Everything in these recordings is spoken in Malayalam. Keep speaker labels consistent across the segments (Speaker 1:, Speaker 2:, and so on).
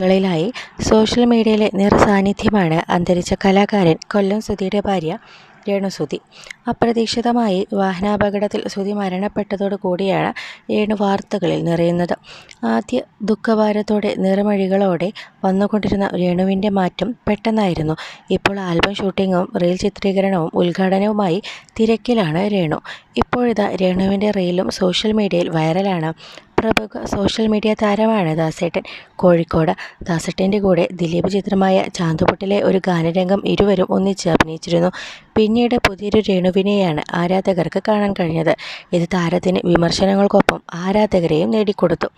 Speaker 1: കളിലായി സോഷ്യൽ മീഡിയയിലെ നിറസാന്നിധ്യമാണ് അന്തരിച്ച കലാകാരൻ കൊല്ലം സുധിയുടെ ഭാര്യ രേണുസുധി. അപ്രതീക്ഷിതമായി വാഹനാപകടത്തിൽ സുധി മരണപ്പെട്ടതോടു കൂടിയാണ് രേണു വാർത്തകളിൽ നിറയുന്നത്. ആദ്യ ദുഃഖഭാരത്തോടെ നിറമഴികളോടെ വന്നുകൊണ്ടിരുന്ന രേണുവിന്റെ മാറ്റം പെട്ടെന്നായിരുന്നു. ഇപ്പോൾ ആൽബം ഷൂട്ടിങ്ങും റീൽ ചിത്രീകരണവും ഉദ്ഘാടനവുമായി തിരക്കിലാണ് രേണു. ഇപ്പോഴിതാ രേണുവിന്റെ റീലും സോഷ്യൽ മീഡിയയിൽ വൈറലാണ് പ്രമുഖ സോഷ്യൽ മീഡിയ താരമാണ് ദാസേട്ടൻ. കോഴിക്കോട് ദാസേട്ടന്റെ കൂടെ ദിലീപ് ചിത്രമായ ചാന്തുപൊട്ടിലെ ഒരു ഗാനരംഗം ഇരുവരും ഒന്നിച്ച് അഭിനയിച്ചിരുന്നു. പിന്നീട് പുതിയൊരു രേണുവിനെയാണ് ആരാധകർക്ക് കാണാൻ കഴിഞ്ഞത്. ഇത് താരത്തിന് വിമർശനങ്ങൾക്കൊപ്പം ആരാധകരെയും നേടിക്കൊടുത്തു.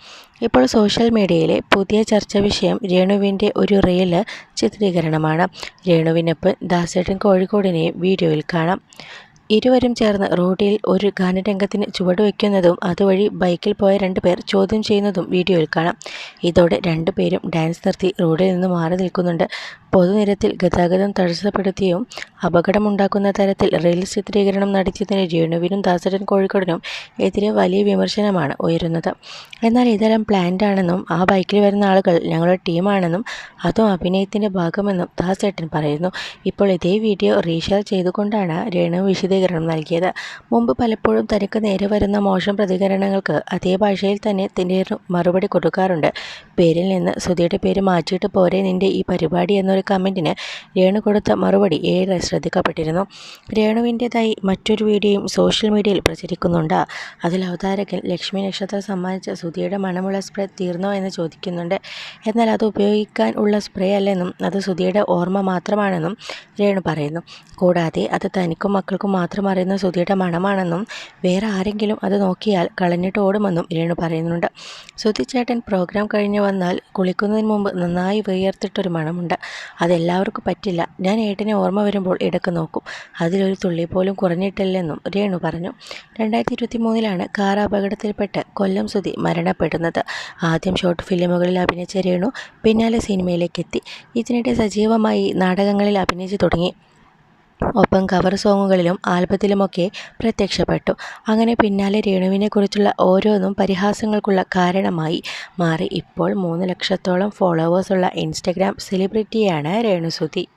Speaker 1: ഇപ്പോൾ സോഷ്യൽ മീഡിയയിലെ പുതിയ ചർച്ചാ വിഷയം രേണുവിന്റെ ഒരു റീൽ ചിത്രീകരണമാണ്. രേണുവിനൊപ്പം ദാസേട്ടൻ കോഴിക്കോടിനെയും വീഡിയോയിൽ കാണാം. ഇരുവരും ചേർന്ന് റോഡിൽ ഒരു ഗാനരംഗത്തിന് ചുവടുവെക്കുന്നതും അതുവഴി ബൈക്കിൽ പോയ രണ്ടുപേർ ചോദ്യം ചെയ്യുന്നതും വീഡിയോയിൽ കാണാം. ഇതോടെ രണ്ടുപേരും ഡാൻസ് നിർത്തി റോഡിൽ നിന്ന് മാറി നിൽക്കുന്നുണ്ട്. പൊതുനിരത്തിൽ ഗതാഗതം തടസ്സപ്പെടുത്തിയും അപകടമുണ്ടാക്കുന്ന തരത്തിൽ റെയിൽ ചിത്രീകരണം നടത്തിയതിന് രേണുവിനും ദാസരൻ കോഴിക്കോടിനും എതിരെ വലിയ വിമർശനമാണ് ഉയരുന്നത്. എന്നാൽ ഇതെല്ലാം പ്ലാൻഡ് ആണെന്നും ആ ബൈക്കിൽ വരുന്ന ആളുകൾ ഞങ്ങളുടെ ടീമാണെന്നും അതും അഭിനയത്തിന്റെ ഭാഗമെന്നും ദാസേട്ടൻ പറയുന്നു. ഇപ്പോൾ ഇതേ വീഡിയോ റീഷെയർ ചെയ്തുകൊണ്ടാണ് രേണു വിശദീകരണം നൽകിയത്. മുമ്പ് പലപ്പോഴും തനിക്ക് നേരെ വരുന്ന മോശം പ്രതികരണങ്ങൾക്ക് അതേ ഭാഷയിൽ തന്നെ തിന്റെ മറുപടി കൊടുക്കാറുണ്ട്. പേരിൽ നിന്ന് സുധിയുടെ പേര് മാറ്റിയിട്ട് പോരെ നിന്റെ ഈ പരിപാടി എന്നൊരു കമന്റിന് രേണു കൊടുത്ത മറുപടി ഏറെ ശ്രദ്ധിക്കപ്പെട്ടിരുന്നു. രേണുവിന്റെതായി മറ്റൊരു വീഡിയോയും സോഷ്യൽ മീഡിയയിൽ പ്രചരിക്കുന്നുണ്ട്. അതിൽ അവതാരകൻ ലക്ഷ്മി നക്ഷത്രം സമ്മാനിച്ച സുധിയുടെ മണമുള്ള സ്പ്രേ തീർന്നോ എന്ന് ചോദിക്കുന്നുണ്ട്. എന്നാൽ അത് ഉപയോഗിക്കാൻ ഉള്ള സ്പ്രേ അല്ലെന്നും അത് സുധിയുടെ ഓർമ്മ മാത്രമാണെന്നും രേണു പറയുന്നു. കൂടാതെ അത് തനിക്കും മക്കൾക്കും മാത്രം അറിയുന്ന സുധിയുടെ മണമാണെന്നും വേറെ ആരെങ്കിലും അത് നോക്കിയാൽ കളഞ്ഞിട്ട് ഓടുമെന്നും രേണു പറയുന്നുണ്ട്. സുധി ചേട്ടൻ പ്രോഗ്രാം കഴിഞ്ഞ് വന്നാൽ കുളിക്കുന്നതിന് മുമ്പ് നന്നായി വിയർത്തിട്ടൊരു മണമുണ്ട്. അതെല്ലാവർക്കും പറ്റില്ല. ഞാൻ ഏട്ടനെ ഓർമ്മ വരുമ്പോൾ ഇടയ്ക്ക് നോക്കും. അതിലൊരു തുള്ളി പോലും കുറഞ്ഞിട്ടില്ലെന്നും രേണു പറഞ്ഞു. രണ്ടായിരത്തി ഇരുപത്തി മൂന്നിലാണ് കാർ അപകടത്തിൽപ്പെട്ട് കൊല്ലം സുധി മരണപ്പെടുന്നത്. ആദ്യം ഷോർട്ട് ഫിലിമുകളിൽ അഭിനയിച്ച രേണു പിന്നാലെ സിനിമയിലേക്ക് എത്തി ഇതിനിടെ സജീവമായി നാടകങ്ങളിൽ അഭിനയിച്ചു തുടങ്ങി. ഒപ്പം കവർ സോങ്ങുകളിലും ആൽബത്തിലുമൊക്കെ പ്രത്യക്ഷപ്പെട്ടു. അങ്ങനെ പിന്നാലെ രേണുവിനെക്കുറിച്ചുള്ള ഓരോന്നും പരിഹാസങ്ങൾക്കുള്ള കാരണമായി മാറി. ഇപ്പോൾ മൂന്ന് ലക്ഷത്തോളം ഫോളോവേഴ്സുള്ള ഇൻസ്റ്റഗ്രാം സെലിബ്രിറ്റിയാണ് രേണുസുതി